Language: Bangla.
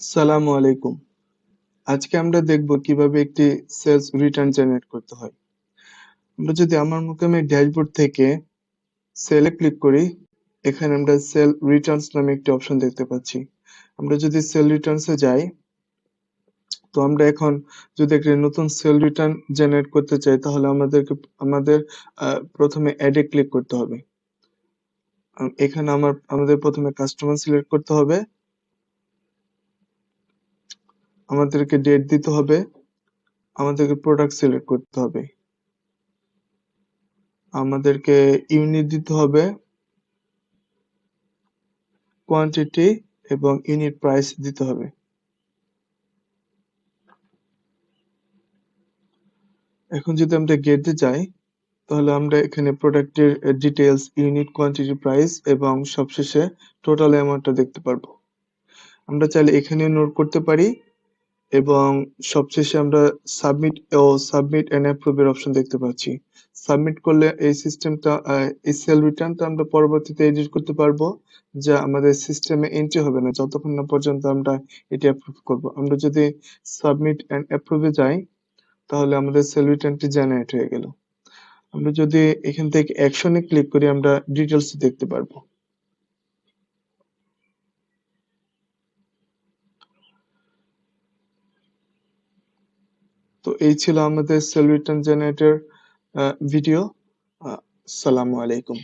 সালামু আলাইকুম। আজকে আমরা দেখব কীভাবে একটি সেলস রিটার্ন জেনারেট করতে হয়। আমরা যদি আমার মোকামে ড্যাশবোর্ড থেকে সেলে ক্লিক করি, এখানে আমরা সেল রিটার্নস নামে একটি অপশন দেখতে পাচ্ছি। আমরা যদি সেল রিটার্নসে যাই, তো আমরা এখন যদি একটি নতুন সেল রিটার্ন জেনারেট করতে চাই, তাহলে আমাদেরকে, আমাদের প্রথমে অ্যাডে ক্লিক করতে হবে। এখানে আমার, আমাদের প্রথমে কাস্টমার সিলেক্ট করতে হবে। আমাদেরকে ডেট দিতে হবে, আমাদেরকে প্রোডাক্ট সিলেক্ট করতে হবে। আমাদেরকে ইউনিট দিতে হবে কোয়ান্টিটি এবং ইউনিট প্রাইস দিতে হবে। এখন যদি আমরা গেটে যাই, তাহলে আমরা এখানে প্রোডাক্টের ডিটেলস ইউনিট কোয়ান্টিটি প্রাইস এবং সবশেষে টোটাল অ্যামাউন্টটা দেখতে পারব। আমরা চাইলে এখানে নোট করতে পারি। এবং সবশেষে আমরা সাবমিট ও সাবমিট এন্ড অ্যাপ্রুভের অপশন দেখতে পাচ্ছি। সাবমিট করলে এই সিস্টেমটা এই সেল রিটার্নটা আমরা পরবর্তীতে এডিট করতে পারব, যা আমাদের সিস্টেমে এন্ট্রি হবে না। যতক্ষণ না পর্যন্ত আমরা এটি অ্যাপ্রুভ করব। আমরা যদি সাবমিট এন্ড অ্যাপ্রুভে যাই, তাহলে আমাদের সেল রিটার্নটি জেনারেট হয়ে গেল। আমরা যদি এখান থেকে অ্যাকশনে ক্লিক করি, আমরা ডিটেলস দেখতে পারব। তো এই ছিল আমাদের সেল রিটার্ন জেনারেটর ভিডিও আসসালামু আলাইকুম।